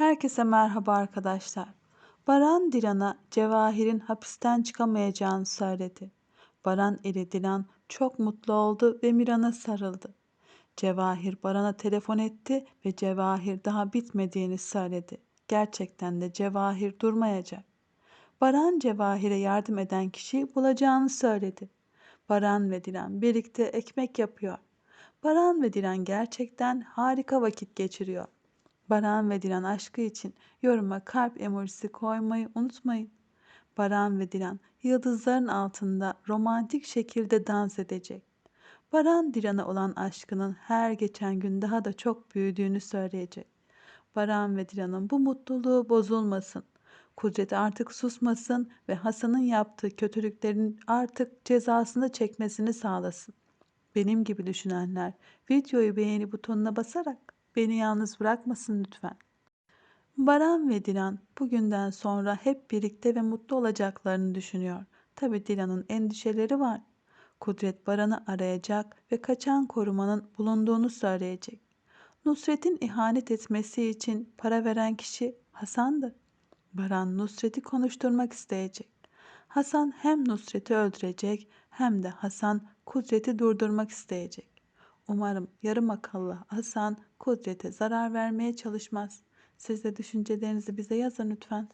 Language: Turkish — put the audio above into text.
Herkese merhaba arkadaşlar. Baran Dilan'a Cevahir'in hapisten çıkamayacağını söyledi. Baran ile Dilan çok mutlu oldu ve Miran'a sarıldı. Cevahir Baran'a telefon etti ve Cevahir daha bitmediğini söyledi. Gerçekten de Cevahir durmayacak. Baran Cevahir'e yardım eden kişiyi bulacağını söyledi. Baran ve Dilan birlikte ekmek yapıyor. Baran ve Dilan gerçekten harika vakit geçiriyor. Baran ve Dilan aşkı için yoruma kalp emojisi koymayı unutmayın. Baran ve Dilan yıldızların altında romantik şekilde dans edecek. Baran Dilan'a olan aşkının her geçen gün daha da çok büyüdüğünü söyleyecek. Baran ve Dilan'ın bu mutluluğu bozulmasın. Kudret artık susmasın ve Hasan'ın yaptığı kötülüklerin artık cezasını çekmesini sağlasın. Benim gibi düşünenler videoyu beğeni butonuna basarak beni yalnız bırakmasın lütfen. Baran ve Dilan bugünden sonra hep birlikte ve mutlu olacaklarını düşünüyor. Tabi Dilan'ın endişeleri var. Kudret Baran'ı arayacak ve kaçan korumanın bulunduğunu söyleyecek. Nusret'in ihanet etmesi için para veren kişi Hasan'dı. Baran Nusret'i konuşturmak isteyecek. Hasan hem Nusret'i öldürecek hem de Hasan Kudret'i durdurmak isteyecek. Umarım yarım akıllı Hasan Kudret'e zarar vermeye çalışmaz. Siz de düşüncelerinizi bize yazın lütfen.